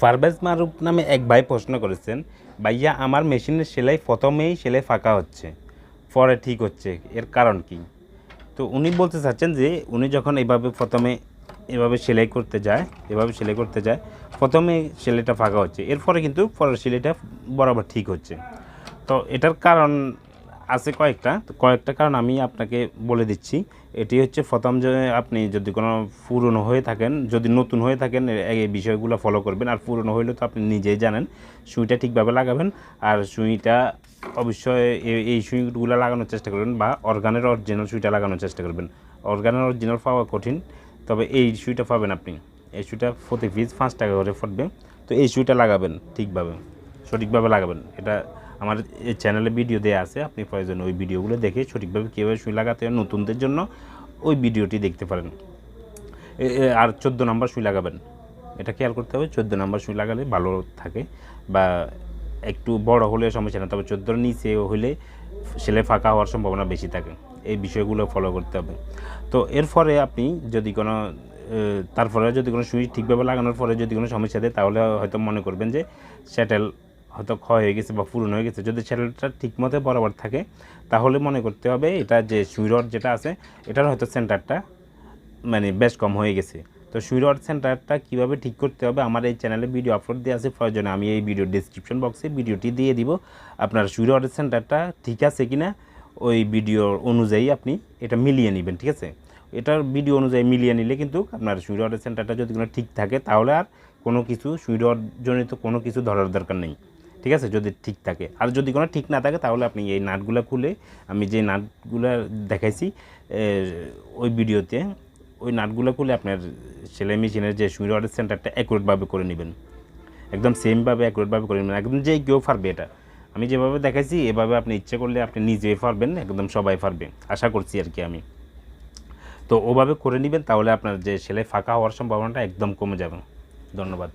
ফারবেজ মারুফ নামে এক ভাই প্রশ্ন করেছেন, ভাইয়া, আমার মেশিনের সেলাই প্রথমেই সেলাই ফাঁকা হচ্ছে, পরে ঠিক হচ্ছে, এর কারণ কি? তো উনি বলতে চাচ্ছেন যে, উনি যখন এভাবে প্রথমে এভাবে সেলাই করতে যায়, এভাবে সেলাই করতে যায়, প্রথমে সেলাইটা ফাঁকা হচ্ছে, এরপরে কিন্তু পরের সেলাইটা বরাবর ঠিক হচ্ছে। তো এটার কারণ আছে কয়েকটা, তো কয়েকটা কারণ আমি আপনাকে বলে দিচ্ছি। এটি হচ্ছে প্রথম যে আপনি যদি কোনো পুরনো হয়ে থাকেন, যদি নতুন হয়ে থাকেন এই বিষয়গুলো ফলো করবেন। আর পুরনো হইলে তো আপনি নিজেই জানেন, সুইটা ঠিকভাবে লাগাবেন। আর সুইটা অবশ্যই এই সুইগুলো লাগানোর চেষ্টা করবেন বা অর্গানের অরিজিনাল সুইটা লাগানোর চেষ্টা করবেন। অর্গানের অরিজিনাল পাওয়া কঠিন, তবে এই সুইটা পাবেন আপনি। এই সুইটা প্রতি পিস পাঁচ টাকা করে পড়বে। তো এই সুইটা লাগাবেন ঠিকভাবে, সঠিকভাবে লাগাবেন। এটা আমার এই চ্যানেলে ভিডিও দেওয়া আছে, আপনি প্রয়োজন ওই ভিডিওগুলো দেখে সঠিকভাবে কীভাবে সুই লাগাতে হয় নতুনদের জন্য ওই ভিডিওটি দেখতে পারেন। আর চোদ্দ নাম্বার সুই লাগাবেন। এটা খেয়াল করতে হবে, চোদ্দ নাম্বার সুই লাগালে ভালো থাকে বা একটু বড় হলে সমস্যা না তবে চোদ্দোর নিচে হলে সেলে ফাঁকা হওয়ার সম্ভাবনা বেশি থাকে। এই বিষয়গুলো ফলো করতে হবে। তো এরপরে আপনি যদি কোনো তারপরে যদি কোনো সুইচ ঠিকভাবে লাগানোর পরে যদি কোনো সমস্যা দেয়, তাহলে হয়তো মনে করবেন যে স্যাটেল হয়তো ক্ষয় হয়ে গেছে বা পুরনো হয়ে গেছে। যদি স্যাটেলটা ঠিকমতো বরাবর থাকে, তাহলে মনে করতে হবে এটা যে সুইরড যেটা আছে, এটার হয়তো সেন্টারটা মানে বেশ কম হয়ে গেছে। তো সুইরড সেন্টারটা কীভাবে ঠিক করতে হবে, আমার এই চ্যানেলে ভিডিও আপলোড দেওয়া আছে, প্রয়োজনে আমি এই ভিডিও ডিসক্রিপশন বক্সে ভিডিওটি দিয়ে দিব। আপনার সুইরড সেন্টারটা ঠিক আছে কিনা, ওই ভিডিও অনুযায়ী আপনি এটা মিলিয়ে নেবেন, ঠিক আছে? এটার ভিডিও অনুযায়ী মিলিয়ে নিলে কিন্তু আপনার সুইরড সেন্টারটা যদি কোনো ঠিক থাকে, তাহলে আর কোনো কিছু সুইরড জনিত কোনো কিছু ধরার দরকার নেই। ঠিক আছে? যদি ঠিক থাকে। আর যদি কোনো ঠিক না থাকে, তাহলে আপনি এই নাটগুলো খুলে আমি যে নাটগুলো দেখাইছি ওই ভিডিওতে, ওই নাটগুলো খুলে আপনার সেলাই মেশিনের যে সুই রডের সেন্টারটা অ্যাকুরেটভাবে করে নেবেন। একদম সেমভাবে অ্যাকুরেটভাবে করে নেবেন। একদম যে কেউ পারবে এটা। আমি যেভাবে দেখাইছি, এভাবে আপনি ইচ্ছে করলে আপনি নিজেই পারবেন, একদম সবাই পারবে। আশা করছি আর কি আমি। তো ওভাবে করে নেবেন, তাহলে আপনার যে সেলাই ফাঁকা হওয়ার সম্ভাবনাটা একদম কমে যাবে। ধন্যবাদ।